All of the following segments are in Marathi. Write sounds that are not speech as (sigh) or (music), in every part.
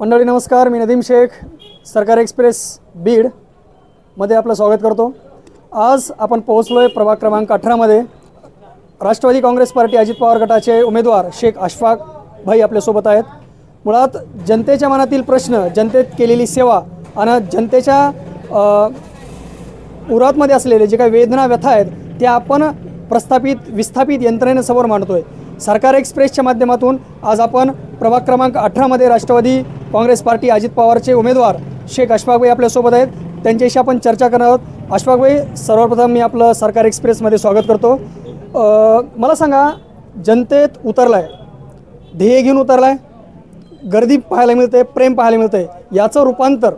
मंडळी नमस्कार. मी नदीम शेख सरकार एक्सप्रेस बीडमध्ये आपलं स्वागत करतो. आज आपण पोहोचलो आहे प्रभाग क्रमांक अठरामध्ये राष्ट्रवादी काँग्रेस पार्टी अजित पवार गटाचे उमेदवार शेख अशफाक भाई आपल्यासोबत आहेत. मुळात जनतेच्या मनातील प्रश्न जनतेत केलेली सेवा आणि जनतेच्या उरातमध्ये असलेले जे काही वेदना व्यथा आहेत त्या आपण प्रस्थापित विस्थापित यंत्रणेसमोर आहे सरकार एक्सप्रेसच्या माध्यमातून आज आपण प्रभाग क्रमांक अठरामध्ये राष्ट्रवादी काँग्रेस पार्टी अजित पवारचे उमेदवार शेख अशफाकभाई आपल्यासोबत आहेत. त्यांच्याशी आपण चर्चा करणार आहोत. अशफाकभाई सर्वप्रथम मी आपलं सरकार एक्सप्रेसमध्ये स्वागत करतो. मला सांगा जनतेत उतरला आहे ध्येय घेऊन उतरला आहे गर्दी पाहायला मिळते प्रेम पाहायला मिळते याचं रूपांतर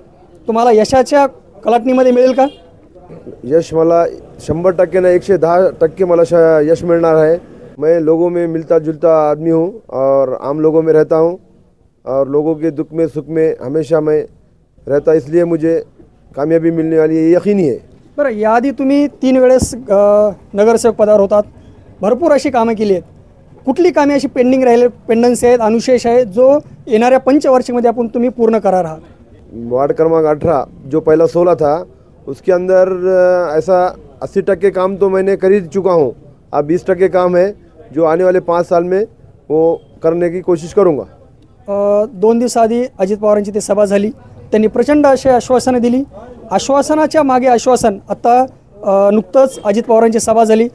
तुम्हाला यशाच्या कलाटणीमध्ये मिळेल का? यश मला शंभर टक्के ना एकशे दहा टक्के मला श- यश मिलना है मैं लोगों में मिलता जुलता आदमी हूँ और आम लोगों में रहता हूँ. और लोगों के दुख में सुख में हमेशा मैं रहता इसलिए मुझे कामयाबी मिलने वाली है यकीनी है बरं याआधी तुम्ही तीन वेळेस अ, नगरसेवक पदावर होतात. भरपूर अशी कामं केली आहेत. कुठली कामे अशी पेंडिंग राहिले पेंडन्सी आहेत अनुशेष आहेत जो येणाऱ्या पंचवार्षिकमध्ये आपण तुम्ही पूर्ण करणार आहात? वार्ड क्रमांक अठारह जो पहला सोलह था उसके अंदर अ, ऐसा अस्सी टक्के काम तो मैंने कर ही चुका हूँ। अब बीस टक्के काम है जो आने वाले पाँच साल में वो करने की कोशिश करूँगा। दोन दिवसाआधी अजित पवारांची ती सभा झाली. त्यांनी प्रचंड असे आश्वासनं दिली. आश्वासनाच्या मागे आश्वासन आत्ता नुकतंच अजित पवारांची सभा झाली.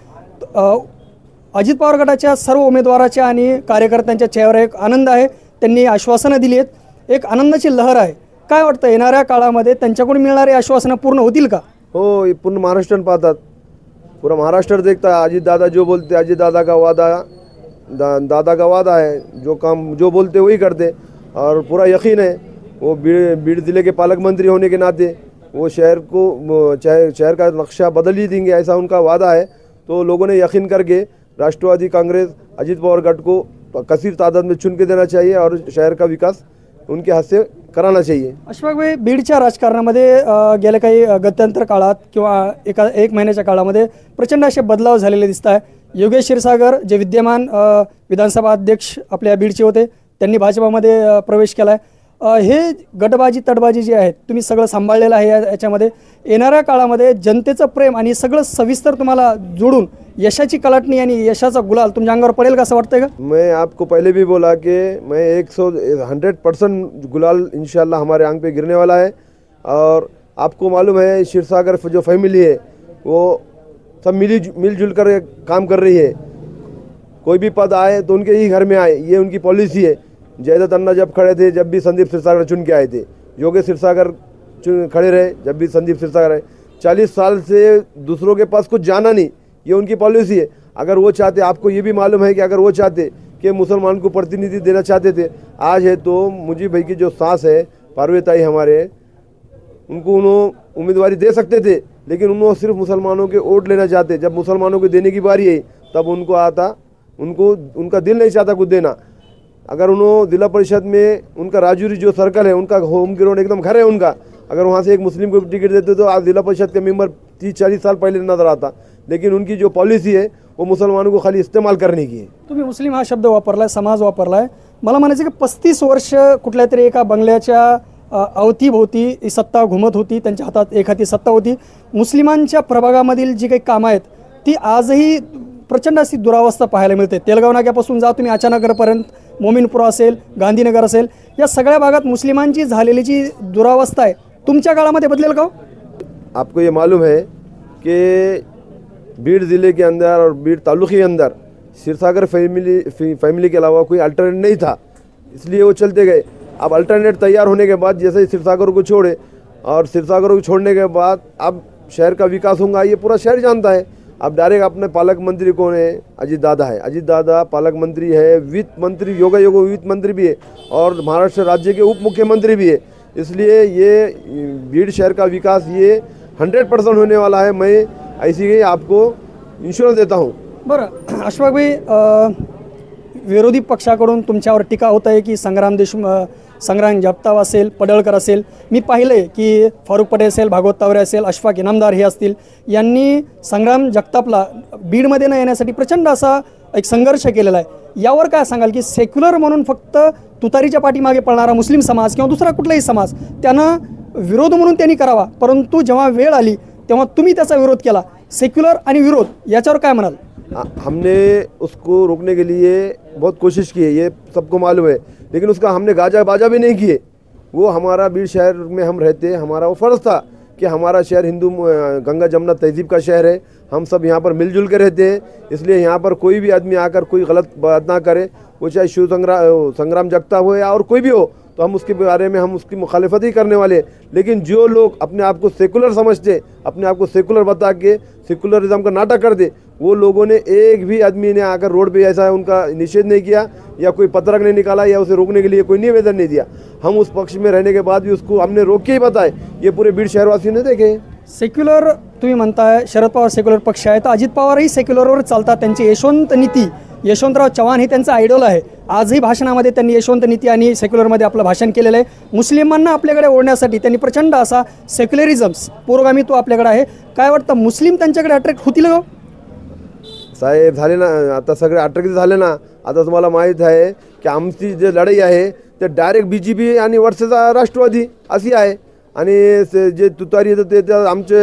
अजित पवार गटाच्या सर्व उमेदवाराच्या आणि कार्यकर्त्यांच्या चेहऱ्यावर एक आनंद आहे. त्यांनी आश्वासनं दिली आहेत. एक आनंदाची लहर आहे. काय वाटतं येणाऱ्या काळामध्ये त्यांच्याकडून मिळणारी आश्वासनं पूर्ण होतील का? हो पूर्ण महाराष्ट्र पाहतात. पुरा महाराष्ट्र देखता है दादा जो बोलते अजित दादा का वादा दा, दादा का वादा है जो काम जो बोलते वही करते और पूरा यकीन है वो बीड़ बीड़ ज़िले के पालक मंत्री होने के नाते वो शहर को शहर का नक्शा बदल ही देंगे ऐसा उनका वादा है। तो लोगों ने यकीन करके राष्ट्रवादी कांग्रेस अजीत पवार गट को कसीर तादाद में चुन के देना चाहिए और शहर का विकास उनके हाथ से कराना चाहिए। अशफाकभाई बीडच्या राजकारणामध्ये अ, गेल्या काही गत्यंतर किंवा एका महिन्याच्या काळामध्ये प्रचंड असे बदलाव झालेले आहे योगेश क्षीरसागर जे विद्यमान विधानसभा अध्यक्ष आपल्या बीडचे होते त्यांनी भाजपामध्ये प्रवेश केला आहे हे गटबाजी तटबाजी जी आहे तुम्ही सगळं सांभाळलेलं आहे या- याच्यामध्ये. येणाऱ्या काळामध्ये जनतेचं प्रेम आणि सगळं सविस्तर तुम्हाला जोडून यशाची कलाटणी आणि यशाचा गुलाल तुमच्या अंगावर पडेल का असं वाटतंय का? मैं आपको पहले भी बोला कि मैं एक सौ हंड्रेड परसेंट गुलाल इनशाला हमारे आंग पे गिरने वाला है। और आपको मालूम है क्षीरसागर जो फैमिली है वो सब मिली मिलजुल कर काम कर रही है। कोई भी पद आए तो उनके ही घर में आए, ये उनकी पॉलिसी है। जयदत्त अन्ना जब खड़े थे, जब भी संदीप सिरसागर चुन के आए थे। योगेश सिरसागर खड़े रहे, जब भी संदीप सिरसागर आए। चालीस साल से दूसरों के पास कुछ जाना नहीं, ये उनकी पॉलिसी है। अगर वो चाहते, आपको ये भी मालूम है कि अगर वो चाहते कि मुसलमान को प्रतिनिधि देना चाहते थे, आज है तो मुझे भाई की जो सास है पार्वताई हमारे, उनको उन्होंने उम्मीदवारी दे सकते थे। लेकिन उन्होंने सिर्फ़ मुसलमानों के वोट लेना चाहते। जब मुसलमानों को देने की बारी आई तब उनको आता, उनको, उनका दिल नहीं चाहता कुछ देना। अगर उन्होंने जिला परिषद में उनका राजूरी जो सर्कल है, उनका होम ग्राउंड एकदम घर है उनका, अगर वहाँ से एक मुस्लिम को टिकट देते तो आज जिला परिषद का मेंबर तीस, चालीस साल पहले नज़र आता। लेकिन उनकी जो पॉलिसी है, वो मुसलमानों को खाली इस्तेमाल करने की है। तुम्ही मुस्लिम हा शब्द वापरलाय, समाज वापरलाय। मला म्हणायचं की पस्तीस वर्ष कुठल्या तरी एका अवतीभोवती ही सत्ता घुमत होती त्यांच्या हातात एक हाती सत्ता होती. मुस्लिमांच्या प्रभागामधील जी काही कामं आहेत ती आजही प्रचंड अशी दुरावस्था पाहायला मिळते. तेलगाव नाक्यापासून जा तुम्ही अचानगरपर्यंत मोमिनपुरा असेल गांधीनगर असेल या सगळ्या भागात मुस्लिमांची झालेली जी दुरावस्था आहे तुमच्या काळामध्ये बदलेल का हो? आपको ये मालूम है कि बीड़ ज़िले के अंदर और बीड़ तालुके के अंदर सिरसागर फैमिली फैमिली के अलावा कोई अल्टरनेट नहीं था। इसलिए वो चलते गए। अब अल्टरनेट तैयार होने के बाद जैसे ही सिरसागर को छोड़े और सिरसागर को छोड़ने के बाद अब शहर का विकास होगा ये पूरा शहर जानता है। अब डायरेक्ट अपने पालक मंत्री कौन है? अजीत दादा है। अजीत दादा पालक मंत्री है वित्त मंत्री योगा योग वित्त मंत्री भी है और महाराष्ट्र राज्य के उप मुख्यमंत्री भी है। इसलिए ये भीड़ शहर का विकास ये हंड्रेड परसेंट होने वाला है। मैं ऐसी ही आपको इंश्योरेंस देता हूँ। बरं अशफाकभाई अ, विरोधी पक्षाकडून तुमच्यावर टीका होत आहे की संग्राम देशमुख संग्राम जगताप असेल पडळकर असेल मी पाहिले की फारुख पटेल असेल भागवत तावरे असेल अशफाक इनामदार हे असतील यांनी संग्राम जगतापला बीडमध्ये न येण्यासाठी प्रचंड असा एक संघर्ष केलेला आहे. यावर काय सांगाल की सेक्युलर म्हणून फक्त तुतारीच्या पाठीमागे पळणारा मुस्लिम समाज किंवा दुसरा कुठलाही समाज त्यांना विरोध म्हणून त्यांनी करावा परंतु जेव्हा वेळ आली तेव्हा तुम्ही त्याचा विरोध केला. सेक्युलर आणि विरोध याच्यावर काय म्हणाल? हमने उसको रोकने के लिए बहुत कोशिश की है ये सबको मालूम है। लेकिन उसका हमने गाजा बाजा भी नहीं किए। वो हमारा बीड़ शहर में हम रहते हैं, हमारा वो फ़र्ज़ था कि हमारा शहर हिंदू गंगा जमुना तहजीब का शहर है। हम सब यहाँ पर मिलजुल के रहते हैं, इसलिए यहाँ पर कोई भी आदमी आकर कोई गलत बात ना करे। वो चाहे शिव संग्राम संग्राम जगता हो या और कोई भी हो तो हम उसके बारे में हम उसकी मुखालफत ही करने वाले लेकिन जो लोग अपने आप को सेकुलर समझते, अपने आप को सेकुलर बता के, सेकुलरिज्म का नाटक कर दे वो लोगों ने एक भी आदमी ने आकर रोड पे ऐसा उनका निषेध नहीं किया या कोई पत्रक नहीं निकाला या उसे रोकने के लिए कोई निवेदन नहीं दिया। हम उस पक्ष में रहने के बाद भी उसको हमने रोक के ही बताए। ये पूरे बीड़ शहरवासियों ने देखे सेक्युलर तुम्ही म्हणताय शरद पवार सेक्युलर पक्ष आहे तर अजित पवारही सेक्युलरवर चालतात. त्यांची यशवंत नीती यशवंतराव चव्हाण हे त्यांचं आयडॉल आहे. आजही भाषणामध्ये त्यांनी यशवंत नीती आणि सेक्युलरमध्ये आपलं भाषण केलेलं आहे. मुस्लिमांना आपल्याकडे ओढण्यासाठी त्यांनी प्रचंड असा सेक्युलरिझम्स पुरोगामी तो आपल्याकडे आहे. काय वाटतं मुस्लिम त्यांच्याकडे अट्रॅक्ट होतील हो? साहेब झाले ना आता सगळे अटक झाले ना आता तुम्हाला माहीत आहे की आमची जे लढाई आहे ते डायरेक्ट बी जे पी आणि वर्षाचा राष्ट्रवादी अशी आहे. आणि जे तुतारी येतं ते त्या आमचे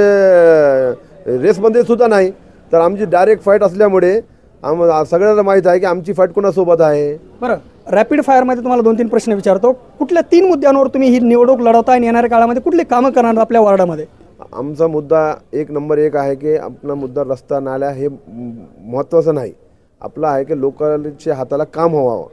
रेसमध्ये सुद्धा नाही. तर आमची डायरेक्ट फाईट असल्यामुळे आम सगळ्यांना माहीत आहे की आमची फाईट कोणासोबत आहे? बरं रॅपिड फायरमध्ये तुम्हाला दोन तीन प्रश्न विचारतो. कुठल्या तीन मुद्द्यांवर तुम्ही ही निवडणूक लढवता आणि येणाऱ्या काळामध्ये कुठले कामं करणार आपल्या वॉर्डामध्ये? आमचा मुद्दा एक नंबर एक आहे की आपला मुद्दा रस्ता नाल्या हे महत्त्वाचं नाही. आपला आहे की लोकांच्या हाताला काम व्हावं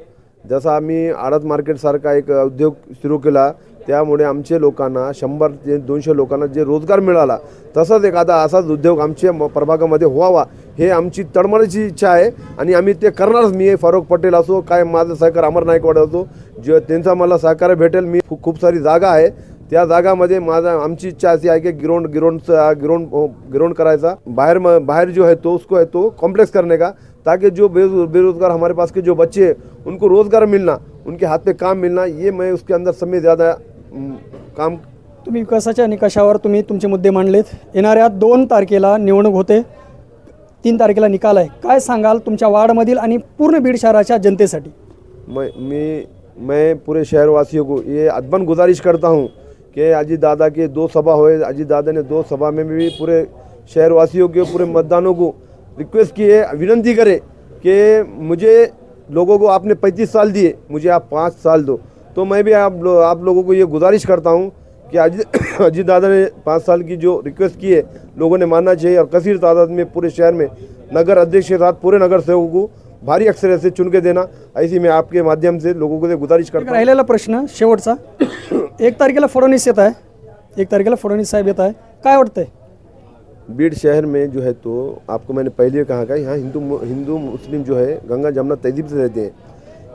जसं आम्ही आडत मार्केटसारखा एक उद्योग सुरू केला त्यामुळे आमचे लोकांना शंभर ते दोनशे लोकांना जे रोजगार मिळाला तसंच एखादा असाच उद्योग आमच्या म- प्रभागामध्ये व्हावा हे आमची तळमळीची इच्छा आहे. आणि आम्ही ते करणारच. मी फारुख पटेल असो काय माझं सहकार अमर नायकवाड असो जे त्यांचा मला सहकार्य भेटेल. मी खूप सारी जागा आहे. त्या जागामध्ये माझा आमची इच्छा अशी आहे की गिरोंड गिरोंडचा गिरोंड गिरोंड करायचा. बाहर में बाहर जो है तो उसको है तो कॉम्प्लेक्स करने का? ताकि जो बेरोज- बेरोजगार हमारे पास के जो बच्चे हैं उनको रोज़गार मिलना उनके हाथ पे काम मिलना ये मैं उसके अंदर समय ज़्यादा काम तुम्ही विकासाच्या निकषावर तुम्ही तुमचे मुद्दे मांडलेत? येणाऱ्या दोन तारखेला निवडणूक होते. तीन तारखेला निकाल आहे. काय सांगाल तुमच्या वार्डमधील आणि पूर्ण बीड शहराच्या जनतेसाठी? मैं मैं मैं पूरे शहरवासियों को ये अदबन गुजारिश करता हूँ कि अजीत दादा के दो सभा हुए अजीत दादा ने दो सभा में भी पूरे शहरवासियों के पूरे मतदानों को रिक्वेस्ट की है विनंती करे कि मुझे लोगों को आपने पैंतीस साल दिए मुझे आप पाँच साल दो। तो मैं भी आप लो, आप लोगों को ये गुजारिश करता हूँ कि अजीत अजीत (coughs) दादा ने पाँच साल की जो रिक्वेस्ट की है लोगों ने मानना चाहिए और कसीर तादाद में पूरे शहर में नगर अध्यक्ष के साथ पूरे नगर सेवकों को भारी अक्षर से चुन के देना ऐसी मैं आपके माध्यम से लोगों को गुजारिश करता हूँ। प्रश्न शेवटचा। एक तारखेला फडणवीस येत आहे एक तारखेला फडणवीस साहेब येत आहे काय वाटतंय बीड़ शहर में जो है तो आपको मैंने पहले कहा था यहाँ हिंदू हिंदू मुस्लिम जो है गंगा जमुना तहजीब से रहते हैं।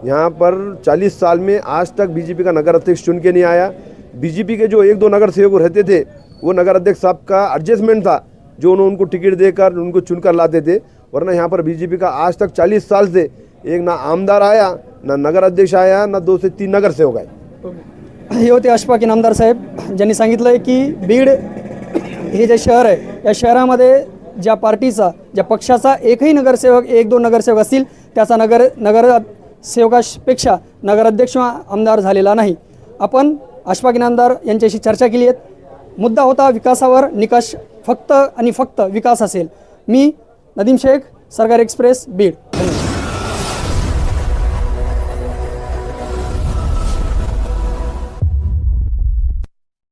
यहाँ पर 40 साल में आज तक बीजेपी का नगर अध्यक्ष चुन के नहीं आया। बीजेपी के जो एक दो नगर सेवक रहते थे वो नगर अध्यक्ष साहब का एडजस्टमेंट था जो उन्होंने उनको टिकट देकर उनको चुनकर लाते थे। वरना यहाँ पर बीजेपी का आज तक 40 साल से एक ना आमदार आया ना नगर अध्यक्ष आया ना दो से तीन नगर सेवक आए। हे होते अशफाक इनामदार साहेब. ज्यांनी सांगितलं आहे की बीड हे जे शहर आहे या शहरामध्ये ज्या पार्टीचा ज्या पक्षाचा एकही नगरसेवक एक दोन नगरसेवक असतील त्याचा नगर नगर सेवकापेक्षा नगराध्यक्ष आमदार झालेला नाही. आपण अशफाक इनामदार यांच्याशी चर्चा केली आहेत मुद्दा होता विकासावर निकष फक्त आणि फक्त विकास असेल. मी नदीम शेख सरकार एक्सप्रेस बीड.